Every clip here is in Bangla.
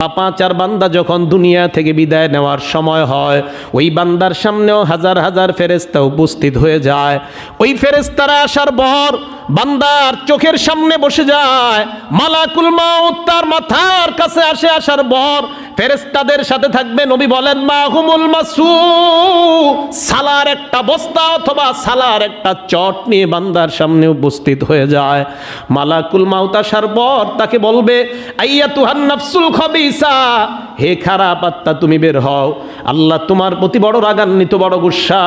পাপাচার বান্দা যখন দুনিয়া থেকে বিদায় নেওয়ার সময় হয়, ওই বান্দার সামনেও হাজার হাজার ফেরেস্তা উপস্থিত হয়ে যায়। ওই ফেরেস্তারা আসার পর বান্দার চোখের সামনে বসে যায়। মালাকুল মাউত তার মাথার কাছে আসে আসার পর ফেরেস্তাদের সাথে থাকবে। নবী বলেন মাহুমুল মাসু সালার একটা বস্তা অথবা সালার একটা চট নিয়ে বান্দার সামনে উপস্থিত হয়ে যায়। মালাকুল মাউত আসার পর তাকে বলবে আইয়া তুহান নাফসুল খবিসা, হে খারাপ আত্মা, তুমি বের হও। আল্লাহ তোমার প্রতি বড় রাগান্বিত, বড় গুসা,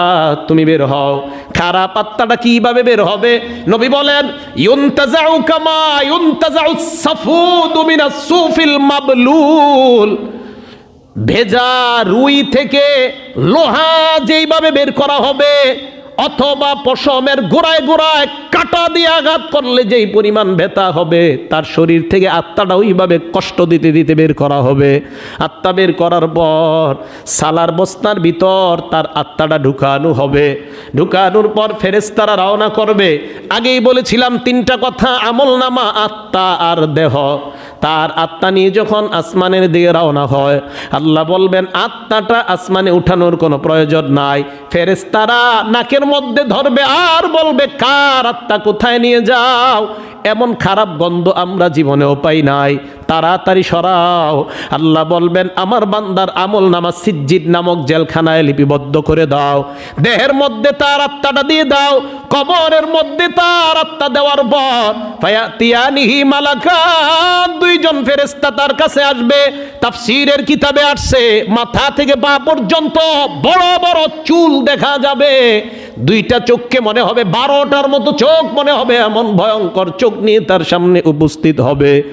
তুমি বের হও। খারাপ আত্মাটা কীভাবে বের হবে? নবী বলেন ইউনতাজাউ কামা সুফিল মাবলুল। ভেজা রুই থেকে লোহা যেইভাবে বের করা হবে অথবা পশমের গোড়ায় গোড়ায় কাটা দিয়ে আঘাত করলে যেই পরিমাণ ব্যথা হবে, তার শরীর থেকে আত্মাটা ওইভাবে কষ্ট দিতে দিতে বের করা হবে। আত্মা বের করার পর সালার বস্তার ভিতর তার আত্মাটা ঢুকানো হবে। ঢুকানোর পর ফেরেস্তারা রওনা করবে। আগেই বলেছিলাম, তিনটা কথা, আমল নামা, আত্মা আর দেহ। তার আত্মা নিয়ে যখন আসমানের দিকে রওনা হয়, আল্লাহ বলবেন, আত্মাটা আসমানে উঠানোর কোনো প্রয়োজন নাই। ফেরেস্তারা নাকের মধ্যে ধরবে আর বলবে, কার আত্মা কোথায় নিয়ে যাও? এমন খারাপ গন্ধ আমরা জীবনেও পাই নাই। তাড়াতাড়ি সরাও। আল্লাহ বলবেন, আমার বান্দার আমল নামা সিজ্জিদ নামক জেলখানায় লিপিবদ্ধ করে দাও। দেহের মধ্যে তার আত্মাটা দিয়ে দাও। কবরের মধ্যে তার আত্মা দেওয়ার পর ফায়াতিয়ানিহি মালাকান দুইজন ফেরেশতা তার কাছে আসবে। তাফসীরের কিতাবে আসছে, মাথা থেকে পা পর্যন্ত বড় বড় চুল দেখা যাবে। দুইটা চোখকে মনে হবে, বারোটার মতো চোখ মনে হবে, এমন ভয়ঙ্কর চোখ নিয়ে তার সামনে উপস্থিত হবে।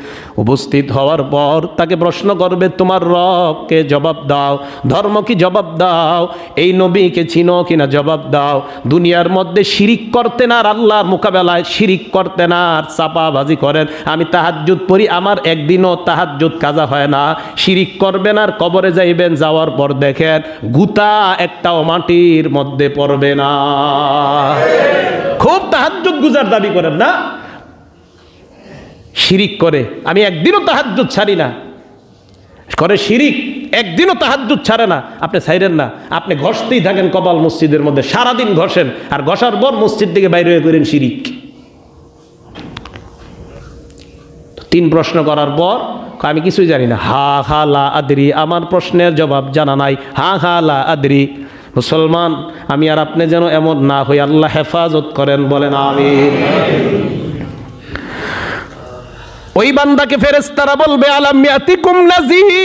উপস্থিত হওয়ার পর তাকে প্রশ্ন করবে, তোমার রবকে জবাব দাও? ধর্ম কি জবাব দাও? এই নবীকে চিনো কিনা জবাব দাও? দুনিয়ার মধ্যে শিরিক করতেন আর আল্লাহর মোকাবেলায় শিরিক করতেন আর চাপাবাজি করেন। আমি তাহাজ্জুদ পড়ি, আমার একদিনও তাহাজ্জুদ কাজা হয় না। শিরিক করবেন আর কবরে যাইবেন, যাওয়ার পর দেখেন গুতা একটাও মাটির মধ্যে পড়বে না। খুব তাহাজ্জুদ গুজার দাবি করেন না? শিরিক করে। আমি একদিনও তাহাজ্জুদ ছাড়ি না। করে শিরিক, একদিনও তাহাজ্জুদ ছাড়ে না। আপনি ছাইরেন না। আপনি ঘষতেই থাকেন কপাল মসজিদের মধ্যে। সারাদিন ঘষেন। আর ঘষার পর মসজিদ থেকে বাইরে হয়ে করেন শিরিক। তিন প্রশ্ন করার পর আমি কিছুই জানি না। হা হা, লা, আদরি। আমার প্রশ্নের জবাব জানা নাই। হা হা, লা, আদরি। মুসলমান, আমি আর আপনি যেন এমন না হই। আল্লাহ হেফাজত করেন, বলেন আমিন। ওই বান্দাকে ফেরেস্তারা বলবে নাজির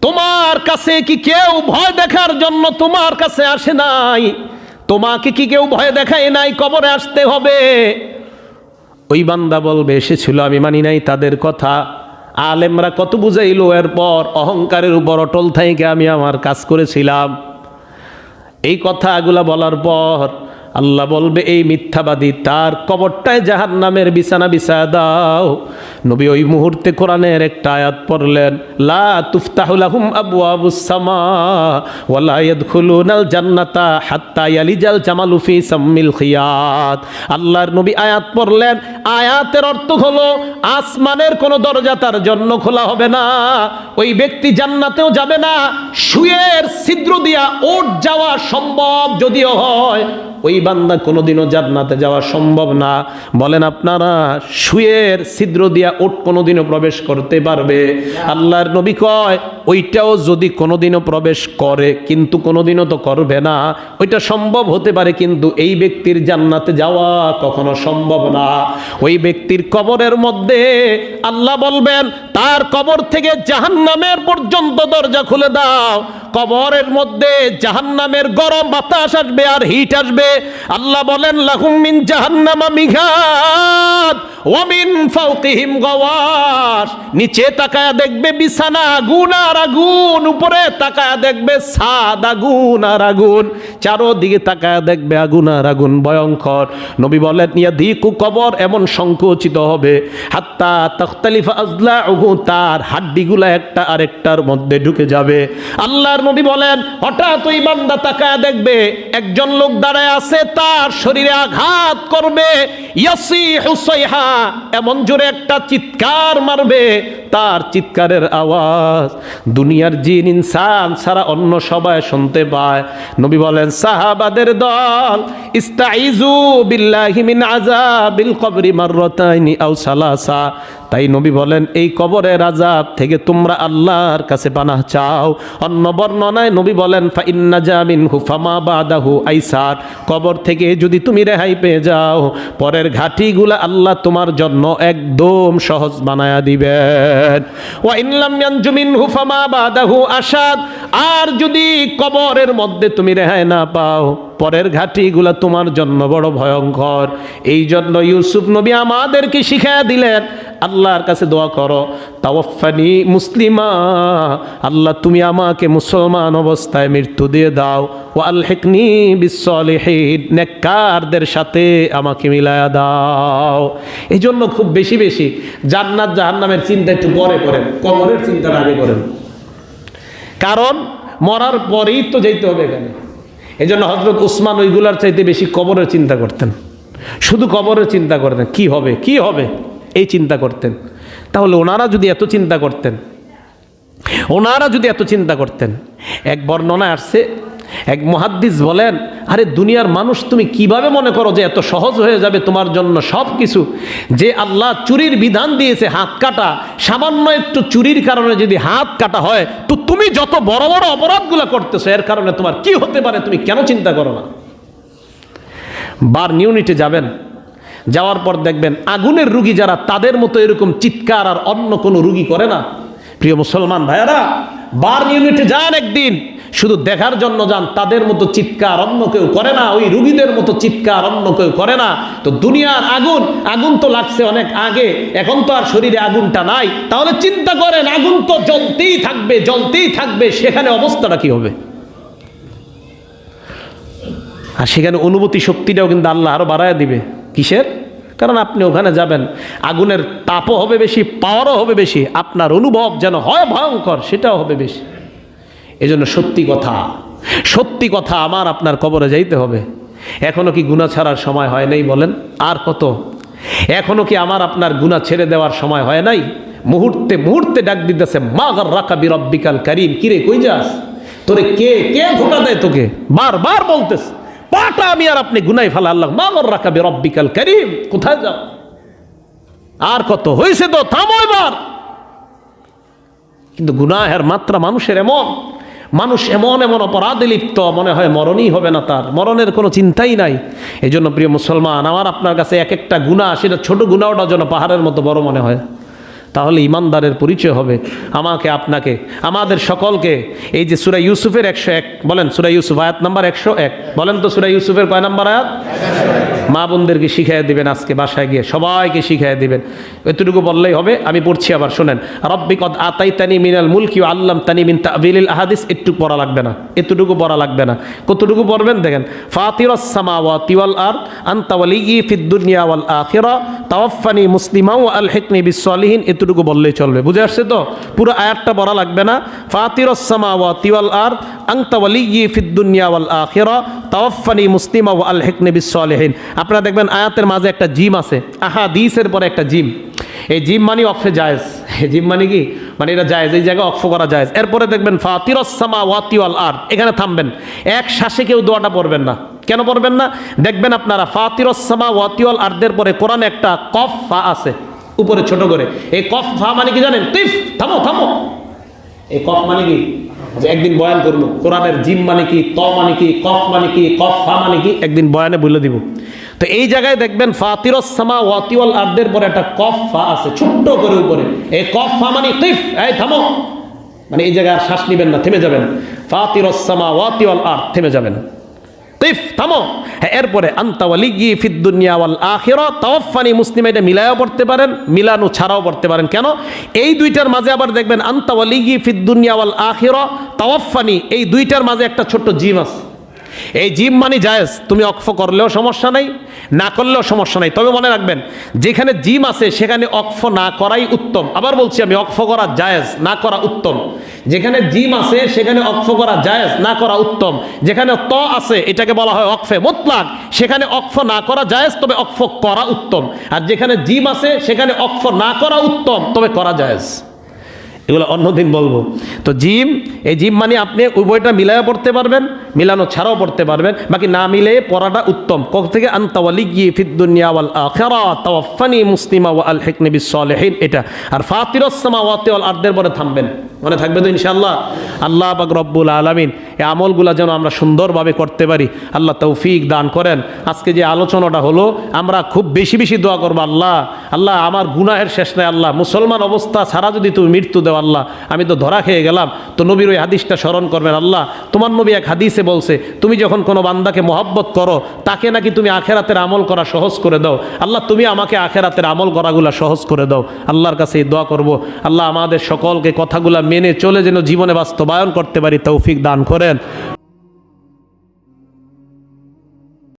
তোমার কাছে কি কেউ ভয় দেখার জন্য তোমার কাছে আসে নাই? তোমাকে কি কেউ ভয় দেখায় নাই? কবরে আসতে হবে। ওই বান্দা বলবে, এসেছিল, আমি মানি নাই তাদের কথা। আলেমরা কত বুঝাইলো এরপর, অহংকারের উপর অটল থাইকে আমি আমার কাজ করেছিলাম। এই কথাগুলা বলার পর আল্লাহ বলবে, এই মিথ্যাবাদী, তার কবরটায় জাহান নামের বিছানা বিছা দাও। নবী ওই মুহূর্তে কোরআনের একটা আয়াত পড়লেন, লা তুফতাহুলাহুম আবু আবু সামা ওয়ালা ইয়াদখুলুনাল জান্নাতা হাত্তা ইয়ালিজাল জামালু ফি সাম্মিল খিয়াত। আল্লাহর নবী আয়াত পড়লেন, আয়াতের অর্থ হলো, আসমানের কোনো দরজা তার জন্য খোলা হবে না, ওই ব্যক্তি জান্নাতেও যাবে না শুয়ের ছিদ্র দিয়া ওট যাওয়া সম্ভব যদিও হয়। ওই বান্দা কোনোদিনও জান্নাতে যাওয়া সম্ভব না। বলেন, আপনারা শুয়ের ছিদ্র দিয়া ওট কোনোদিনও প্রবেশ করতে পারবে? আল্লাহর নবী কয়, ওইটাও যদি কোনোদিনও প্রবেশ করে, কিন্তু কোনোদিনও তো করবে না। ওইটা সম্ভব হতে পারে, কিন্তু এই ব্যক্তির জান্নাতে যাওয়া কখনো সম্ভব না। ওই ব্যক্তির কবরের মধ্যে আল্লাহ বলবেন, তার কবর থেকে জাহান্নামের পর্যন্ত দরজা খুলে দাও। কবরের মধ্যে জাহান্নামের গরম বাতাস আসবে আর হিট আসবে। আল্লাহ বলেন, লাহুম মিন জাহান্নামা মিঘাত ওয়া মিন ফাওকিহিম গাওয়াশ। নিচে তাকায়া দেখবে বিছানা, আগুন আর আগুন। উপরে তাকায়া দেখবে সাদ, আগুন আর আগুন। চারোদিকে তাকায়া দেখবে আগুন আর আগুন, ভয়ঙ্কর। নবী বলেন ইয়া দিকু কবর এমন সংকুচিত হবে, হাত্তা তখতালিফা আজলা তার হাড্ডিগুলা একটা আরেকটার মধ্যে ঢুকে যাবে। আল্লাহর নবী বলেন, হঠাৎ ওই বান্দা তাকায়া দেখবে, একজন লোক দাঁড়ায় আছে, তার শরীরে আঘাত করবে। এমন জোরে একটা চিৎকার মারবে, তার চিৎকারের আওয়াজ দুনিয়ার জিন, ইনসান সারা অন্য সবাই শুনতে পায়। নবী বলেন, সাহাবাদের দল ইস্তাইজু বিল্লাহি মিন আযাবিল কবরি মাররাতাইনি আও সালাসা। তাই নবী বলেন, এই কবরের আজাব থেকে তোমরা আল্লাহর কাছে পানাহ চাও। অন্য বর্ণনায় নবী বলেন ফা ইন্না জামিন হুফামা বাদাহু আইসার। কবর থেকে যদি তুমি রেহাই পেয়ে যাও, পরের ঘাটিগুলা আল্লাহ তোমার জন্য একদম সহজ বানায়া দিবেন। ওয়া ইনলাম ইয়ানজুমিন হুফামা বাদাহু আসাদ আর যদি কবরের মধ্যে তুমি রেহাই না পাও পরের ঘাটিগুলা তোমার জন্য বড় ভয়ঙ্কর। এই জন্য ইউসুফ নবী আমাদেরকে শিখাইয়া দিলেন, আল্লাহর কাছে দোয়া করো তাওয়াফানি মুসলিমা, আল্লাহ তুমি আমাকে মুসলমান অবস্থায় মৃত্যু দিয়ে দাও ও আল হেকনি বিশ্বলিহীন নেককারদের সাথে আমাকে মিলায়া দাও। এই জন্য খুব বেশি বেশি জান্নাত জাহান্নামের চিন্তা একটু পরে করেন, কবরের চিন্তা আগে করেন। কারণ মরার পরেই তো যেতে হবে এখানে। এই জন্য হজরত উসমান ওইগুলার চাইতে বেশি কবরের চিন্তা করতেন। শুধু কবরের চিন্তা করতেন। কি হবে? কি হবে? এই চিন্তা করতেন। তাহলে ওনারা যদি এত চিন্তা করতেন, ওনারা যদি এত চিন্তা করতেন, এক বর্ণনা আসছে এক মহাদ্দিস বলেন, আরে দুনিয়ার মানুষ তুমি কীভাবে মনে করো যে এত সহজ হয়ে যাবে তোমার জন্য সব কিছু যে আল্লাহ চুরির বিধান দিয়েছে হাত কাটা, সামান্য একটু চুরির কারণে যদি হাত কাটা হয়, তো তুমি যত বড় বড় অপরাধগুলো করতেছো, এর কারণে তোমার কি হতে পারে তুমি কেন চিন্তা করো না? বার ইউনিটে যাবেন, যাওয়ার পর দেখবেন আগুনের রুগী যারা তাদের মতো এরকম চিৎকার আর অন্য কোনো রুগী করে না। প্রিয় মুসলমান ভাইয়ারা বার ইউনিটে যান একদিন। শুধু দেখার জন্য যান, তাদের মতো চিৎকার অন্য কেউ করে না, ওই রুগীদের মতো চিৎকার অন্য কেউ করে না। তো দুনিয়ার আগুন আগুন তো লাগছে অনেক আগে, এখন তো আর শরীরে আগুনটা নাই। তাহলে চিন্তা করেন, আগুন তো জ্বলতেই থাকবে জ্বলতেই থাকবে, সেখানে অবস্থাটা কি হবে? আর সেখানে অনুভূতি শক্তিটাও কিন্তু আল্লাহ আরও বাড়ায় দিবে। কিসের? কারণ আপনি ওখানে যাবেন, আগুনের তাপও হবে বেশি, পাওয়ারও হবে বেশি, আপনার অনুভব যেন হয় ভয়ঙ্কর, সেটাও হবে বেশি। এজন্য সত্যি কথা সত্যি কথা আমার আপনার কবরে যাইতে হবে। এখনও কি গুণা ছাড়ার সময় হয় নাই বলেন? আর কত? এখনও কি আমার আপনার গুণা ছেড়ে দেওয়ার সময় হয় নাই? মুহূর্তে মুহূর্তে ডাক দিতেছে মাগর রাখা বিরব্বিকাল করিম। কিরে, কই যাস? তোরে কে কে ধোকা দেয় তোকে? বারবার বলতেছে, পাটা আমি আর আপনি গুনাই ফেলা আল্লাহ। মাগর রাখা বিরব্বিকাল করিম, কোথায় যাও? আর কত? হয়েছে তো, থামো এবার। কিন্তু গুনাহের মাত্রা মানুষের এমন। মানুষ এমন এমন অপরাধে লিপ্ত, মনে হয় মরণই হবে না তার। মরণের কোনো চিন্তাই নাই। এই জন্য প্রিয় মুসলমান, আমার আপনার কাছে এক একটা গুণা সেটা ছোট গুণাওটা যেন পাহাড়ের মতো বড় মনে হয়। তাহলে ইমানদারের পরিচয় হবে। আমাকে, আপনাকে, আমাদের সকলকে, এই যে সুরা ইউসুফের একশো এক, বলেন, সুরা ইউসুফ আয়াত নাম্বার একশো এক। বলেন তো সুরা ইউসুফের কয় নাম্বার আয়াত? মা বোনদেরকে শিখিয়ে দেবেন আজকে বাসায় গিয়ে, সবাইকে শিখিয়ে দেবেন। এতটুকু বললেই হবে, আমি পড়ছি আবার, শোনেন। রব্বি আতাই তানি মিনাল মুলকি আল্লাম তানি মিন তাবিল আহাদিস, একটু পড়া লাগবে না, এতটুকু পড়া লাগবে না। কতটুকু পড়বেন দেখেন? ফাতির সামাওয়াতি ওয়াল আরদ, আনতা ওয়ালিয়্যি ফিদ দুনিয়া ওয়াল আখিরা, তাওয়াফফানি মুসলিমা ওয়া আলহিকনি বিসসালিহিন এতটুকু বললেই চলবে। বুঝে আসছে তো? পুরো আয়াতটা পড়া লাগবে না। ফাতির সামাওয়াতি ওয়াল আরদ, আনতা ওয়ালিয়্যি ফিদ দুনিয়া ওয়াল আখিরা, তাওয়াফফানি মুসলিমা ওয়া আলহিকনি বিসসালিহিন আপনারা দেখবেন আয়াতের মাঝে একটা জিম আছে, আহাদিসের পরে একটা জিম। এই জিম মানে অফে জায়েজ। এই জিম মানে কি? মানে এটা জায়েজ, এই জায়গায় অক্ষ করা জায়েজ। এরপরে দেখবেন ফাতিরসামা ওয়াতিওয়াল আর এখানে থামবেন। এক শ্বাসে কেউ দোয়াটা পড়বেন না। কেন পড়বেন না? দেখবেন আপনারা ফাতিরসামা ওয়াতিওয়াল আর্দের পরে কোরআনে একটা কফ ফা আছে, উপরে ছোট করে। এই কফ ফা মানে কি জানেন? তিফ, থামো থামো। এই কফ মানে কি? একদিন বয়ান করব। কোরআনের জিম মানে কি? ত মানে কি? কফ মানে কি? কফ ফা মানে কি? একদিন বয়ানে বলে দিব। তো এই জায়গায় দেখবেন ফাতিরসামা ওয়াতিওয়াল আর্দের পরে একটা কফ ফা আছে, ছোট্ট করে উপরে। এই কফ ফা মানে তিফ এই থামো। মানে এই জায়গায় শ্বাস নিবেন না, থেমে যাবেন। ফাতিরসামা ওয়াতিওয়াল আর থেমে যাবেন। তিফ থামো। হ্যাঁ এরপরে আন্তাওয়ালিগি ফিদ্দুনিয়া ওয়াল আখিরা তাওয়াফানি মুসলিম, এটা মিলায়ও পড়তে পারেন, মিলানো ছাড়াও পড়তে পারেন। কেন? এই দুইটার মাঝে আবার দেখবেন আন্তাওয়ালিগি ফিদ্দুনিয়া ওয়াল আখিরা তাওয়াফানি এই দুইটার মাঝে একটা ছোট্ট জিম আছে। এই জিম মানে জায়েজ, তুমি অক্ফ করলেও সমস্যা নাই, না করলেও সমস্যা নাই। তবে মনে রাখবেন, যেখানে জিম আছে, সেখানে অক্ফ না করাই উত্তম। আবার বলছি আমি, অক্ফ করা জায়েজ, না করা উত্তম। যেখানে জিম আছে, সেখানে অক্ফ করা জায়েজ, না করা উত্তম। যেখানে ত আছে, এটাকে বলা হয় অক্ফে, মোতলাক। সেখানে অক্ফ না করা জায়েজ, তবে অক্ফ করা উত্তম। আর যেখানে জিম আছে, সেখানে অক্ফ না করা উত্তম, তবে করা জায়েজ। এগুলো অন্যদিন বলব। তো জিম, এই জিম মানে আপনি উভয়টা মিলাইয়া পড়তে পারবেন, মিলানো ছাড়াও পড়তে পারবেন, বাকি না মিলে পড়াটা উত্তম। কক থেকে? আন্তাওয়ালি ওয়াল মুসলিমা ওয়া আল হিকনি বিসসালিহিন এটা। আর ফাতিরাস সামাওয়াতি আর্দের পরে থামবেন। মনে থাকবে তো ইনশাআল্লাহ? আল্লাহ পাক রব্বুল আলামিন এই আমলগুলো যেন আমরা সুন্দরভাবে করতে পারি। আল্লাহ তৌফিক দান করেন। আজকে যে আলোচনাটা হলো, আমরা খুব বেশি বেশি দোয়া করব আল্লাহ। আল্লাহ, আমার গুনাহের শেষ নাই আল্লাহ। মুসলমান অবস্থা ছাড়া যদি তুমি মৃত্যু দেও আল্লাহ, আমি তো ধরা খেয়ে গেলাম। তো নবীর ওই হাদিসটা স্মরণ করবেন আল্লাহ। তোমার নবী এক হাদিসে বলছে, তুমি যখন কোনো বান্দাকে মহব্বত করো, তাকে নাকি তুমি আখেরাতের আমল করা সহজ করে দাও। আল্লাহ, তুমি আমাকে আখেরাতের আমল করাগুলা সহজ করে দাও। আল্লাহর কাছে এই দোয়া করব। আল্লাহ, আমাদের সকলকে কথাগুলা মেনে চলে যেন জীবনে বাস্তবায়ন করতে পারি তৌফিক দান করেন।